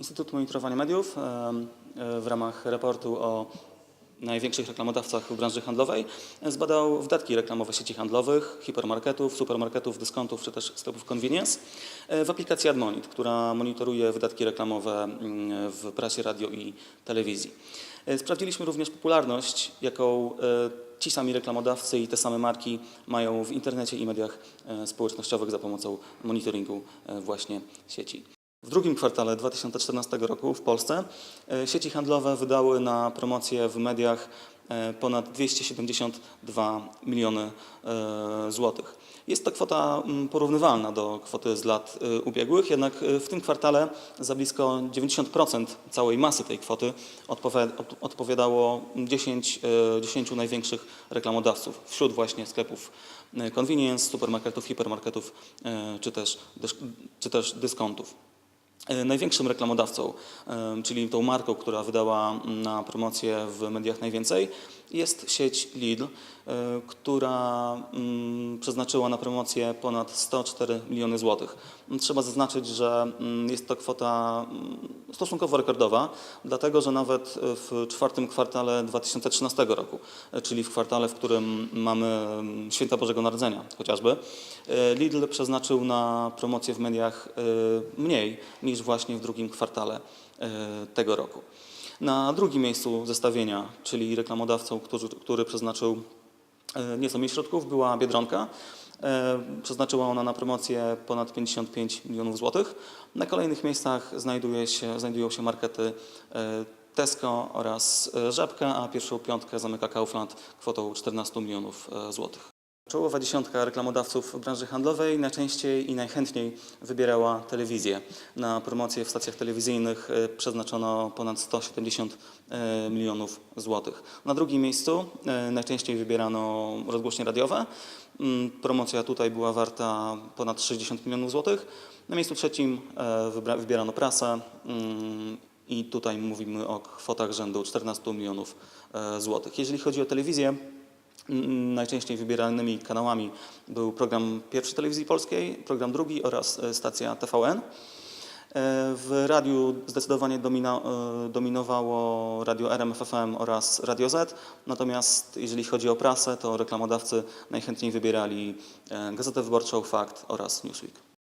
Instytut Monitorowania Mediów e, w ramach raportu o największych reklamodawcach w branży handlowej zbadał wydatki reklamowe sieci handlowych, hipermarketów, supermarketów, dyskontów czy też sklepów convenience e, w aplikacji AdMonit, która monitoruje wydatki reklamowe mm, w prasie, radio i telewizji. E, Sprawdziliśmy również popularność, jaką ci sami reklamodawcy i te same marki mają w internecie i mediach społecznościowych za pomocą monitoringu właśnie sieci. W drugim kwartale 2014 roku w Polsce e, sieci handlowe wydały na promocję w mediach e, ponad 272 miliony e, złotych. Jest to kwota mm, porównywalna do kwoty z lat ubiegłych, jednak w tym kwartale za blisko 90% całej masy tej kwoty odpowi- od- odpowiadało 10, e, 10 największych reklamodawców wśród właśnie sklepów convenience, supermarketów, hipermarketów czy też, czy też dyskontów. E, Największym reklamodawcą, e, czyli tą marką, która wydała na promocję w mediach najwięcej, jest sieć Lidl, e, która mm, przeznaczyła na promocję ponad 104 miliony złotych. Trzeba zaznaczyć, że mm, jest to kwota mm, stosunkowo rekordowa, dlatego że nawet w czwartym kwartale 2013 roku, e, czyli w kwartale, w którym mamy Święta Bożego Narodzenia chociażby, e, Lidl przeznaczył na promocję w mediach mniej niż właśnie w drugim kwartale tego roku. Na drugim miejscu zestawienia, czyli reklamodawcą, który, który przeznaczył e, nieco mniej środków, była Biedronka. E, Przeznaczyła ona na promocję ponad 55 milionów złotych. Na kolejnych miejscach znajduje się, znajdują się markety e, Tesco oraz Żabka, a pierwszą piątkę zamyka Kaufland kwotą 14 milionów złotych. Czołowa dziesiątka reklamodawców branży handlowej najczęściej i najchętniej wybierała telewizję. Na promocję w stacjach telewizyjnych e, przeznaczono ponad 170 e, milionów złotych. Na drugim miejscu e, najczęściej wybierano rozgłośnie radiowe. Mm, Promocja tutaj była warta ponad 60 milionów złotych. Na miejscu trzecim wybierano prasę mm, i tutaj mówimy o kwotach rzędu 14 milionów złotych. Jeżeli chodzi o telewizję, Najczęściej wybieranymi kanałami był program pierwszy telewizji polskiej, program drugi oraz e, stacja TVN. E, W radiu zdecydowanie e, dominowało radio RMFFM oraz Radio Z, natomiast jeżeli chodzi o prasę, to reklamodawcy najchętniej wybierali Gazetę Wyborczą, Fakt oraz Newsweek.